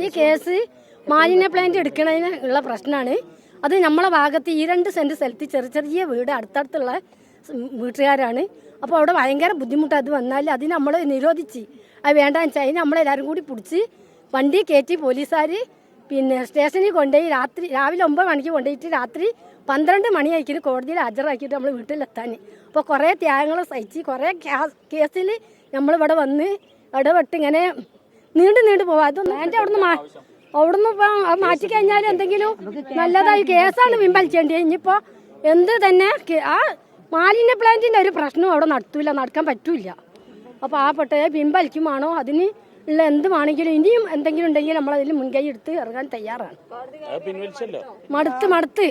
ഈ കേസ് മാലിന്യ പ്ലാന്റ് എടുക്കണതിന് ഉള്ള പ്രശ്നമാണ് അത് നമ്മളെ ഭാഗത്ത് ഈ രണ്ട് സെന്റ് സ്ഥലത്ത് ചെറിയ ചെറിയ വീട് അടുത്തടുത്തുള്ള വീട്ടുകാരാണ്. അപ്പോൾ അവിടെ ഭയങ്കര ബുദ്ധിമുട്ട് അത് വന്നാൽ അത് നമ്മൾ നിരോധിച്ച്. അത് വേണ്ടാന്ന് വെച്ചാൽ അതിന് നമ്മളെല്ലാവരും കൂടി പിടിച്ച് വണ്ടി കയറ്റി പോലീസുകാർ പിന്നെ സ്റ്റേഷനിൽ കൊണ്ടുപോയി രാത്രി രാവിലെ ഒമ്പത് മണിക്ക് കൊണ്ടുപോയിട്ട് രാത്രി പന്ത്രണ്ട് മണിയായിരിക്കും കോടതിയിൽ ഹാജരാക്കിയിട്ട് നമ്മൾ വീട്ടിലെത്താൻ അപ്പോൾ കുറേ ത്യാഗങ്ങൾ സഹിച്ച് കുറേ കേസിൽ നമ്മളിവിടെ വന്ന് ഇടപെട്ട് ഇങ്ങനെ നീണ്ടു നീണ്ടു പോവാ. അതൊന്നും എന്റെ അവിടുന്ന് അവിടുന്ന് ഇപ്പം മാറ്റി കഴിഞ്ഞാൽ എന്തെങ്കിലും നല്ലതായി കേസാണ് പിൻവലിച്ചേണ്ടത് ഇനിയിപ്പോ എന്ത് തന്നെ ആ മാലിന്യ പ്ലാന്റിന്റെ ഒരു പ്രശ്നം അവിടെ നടത്തൂല നടക്കാൻ പറ്റൂല അപ്പൊ ആ പട്ടയെ പിൻവലിക്കുമാണോ അതിന് ഉള്ള എന്ത് വേണമെങ്കിലും ഇനിയും എന്തെങ്കിലും ഉണ്ടെങ്കിൽ നമ്മൾ അതിൽ മുൻകൈ എടുത്ത് ഇറങ്ങാൻ തയ്യാറാണ്. മടുത്ത് മടുത്ത്.